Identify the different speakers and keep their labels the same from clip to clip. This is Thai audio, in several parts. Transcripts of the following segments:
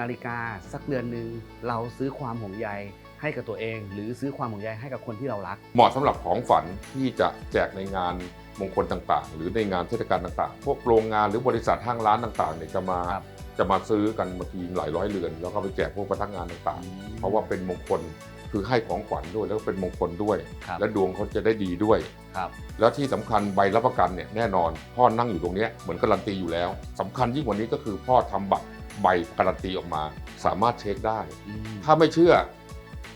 Speaker 1: นาฬิกาสักเดือนหนึ่งเราซื้อความห่วงใยให้กับตัวเอง หรือซื้อความห่วงใยให้กับคนที่เรารัก
Speaker 2: เหมาะสำหรับของฝันที่จะแจกในงานมงคลต่างๆ หรือในงานเทศกาลต่างๆ พวกโรงงานหรือบริษัทห้างร้านต่างๆเนี่ยจะมา
Speaker 1: ครับ
Speaker 2: จะมาซื้อกันบางทีหลายร้อยเรือน แล้วก็ไปแจกพวกพนักงานต่างๆ เพราะว่าเป็นมงคลคือให้ของขวัญด้วยแล้วก็เป็นมงคลด้วย
Speaker 1: ครับ
Speaker 2: และดวงเขาจะได้ดีด้วย
Speaker 1: ครับ
Speaker 2: แล้วที่สำคัญใบรับประกันเนี่ยแน่นอนพ่อนั่งอยู่ตรงเนี้ยเหมือนการันตีอยู่แล้วสำคัญยิ่งกว่านี้ก็คือพ่อทำบัตร ใบการันตีออกมา สามารถเช็คได้
Speaker 1: อืม
Speaker 2: ถ้าไม่เชื่อ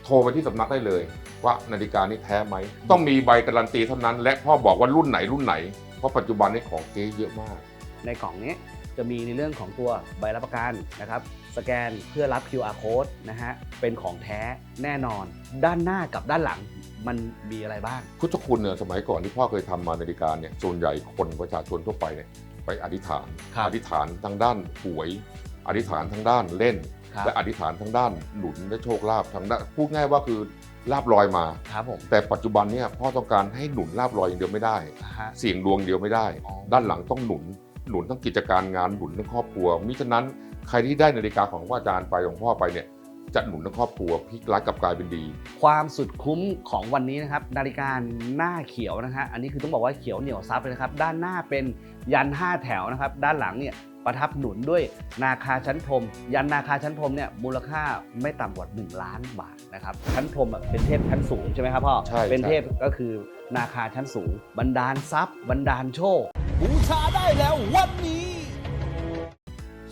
Speaker 2: โทรไปที่สำนักได้เลย ว่านาฬิกานี้แท้ไหม ต้องมีใบการันตีเท่านั้น และพ่อบอกว่ารุ่นไหนรุ่นไหน เพราะปัจจุบันนี้ของเก๊เยอะมาก
Speaker 1: ในกล่องนี้จะมีในเรื่องของตัวใบรับประกันนะครับ สแกนเพื่อรับ QR code นะฮะ เป็นของแท้แน่นอน ด้านหน้ากับด้านหลังมันมีอะไรบ้าง
Speaker 2: พุทธคุณเนี่ยสมัยก่อนที่พ่อเคยทำมานาฬิกาเนี่ยส่วนใหญ่คนประชาชนทั่วไปเนี่ยไปอธิษฐาน
Speaker 1: ครับ
Speaker 2: อธิษฐานทางด้านหวย อธิษฐานทางด้านเล่น
Speaker 1: ครับ
Speaker 2: และอธิษฐานทางด้านหนุนและโชคลาภทางด้านพูดง่ายว่าคือลาบลอยมา
Speaker 1: ครับผม
Speaker 2: แต่ปัจจุบันเนี่ยพ่อต้องการให้หนุนลาบลอยอย่างเดียวไม่ได้
Speaker 1: อ่าฮะ
Speaker 2: เสี่ยงดวงเดียวไม่ได้
Speaker 1: อ๋อ
Speaker 2: ด้านหลังต้องหนุน หนุนทั้งกิจการงานหนุนทั้งครอบครัว มิฉะนั้นใครที่ได้นาฬิกาของว่าอาจารย์ไปของพ่อไปเนี่ยจะหนุนทั้งครอบครัวพลิกร้ายกลับกลายเป็นดี
Speaker 1: ความสุดคุ้มของวันนี้นะครับ นาฬิกาหน้าเขียวนะฮะอันนี้คือต้องบอกว่าเขียวเหนียวซับเลยนะครับ ด้านหน้าเป็นยัน 5 แถวนะครับ ด้านหลังเนี่ย ประทับหนุนด้วยนาคาชั้นพรมยันนาคาชั้นพรมเนี่ยมูลค่าไม่ต่ำกว่า 1 ล้านบาทนะครับชั้นพรมอะเป็นเทพชั้นสูงใช่ไหมครับพ่อ
Speaker 2: ใช่
Speaker 1: เป็น
Speaker 2: ใช่
Speaker 1: เทพก็คือนาคาชั้นสูงบันดาลทรัพย์บันดาลโชค
Speaker 3: บูชาได้แล้ววันนี้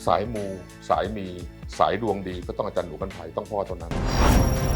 Speaker 2: สายมู สายมี สายดวงดีก็ต้องอาจารย์หนูกันไผ่ต้องพ่อเท่านั้น
Speaker 3: บ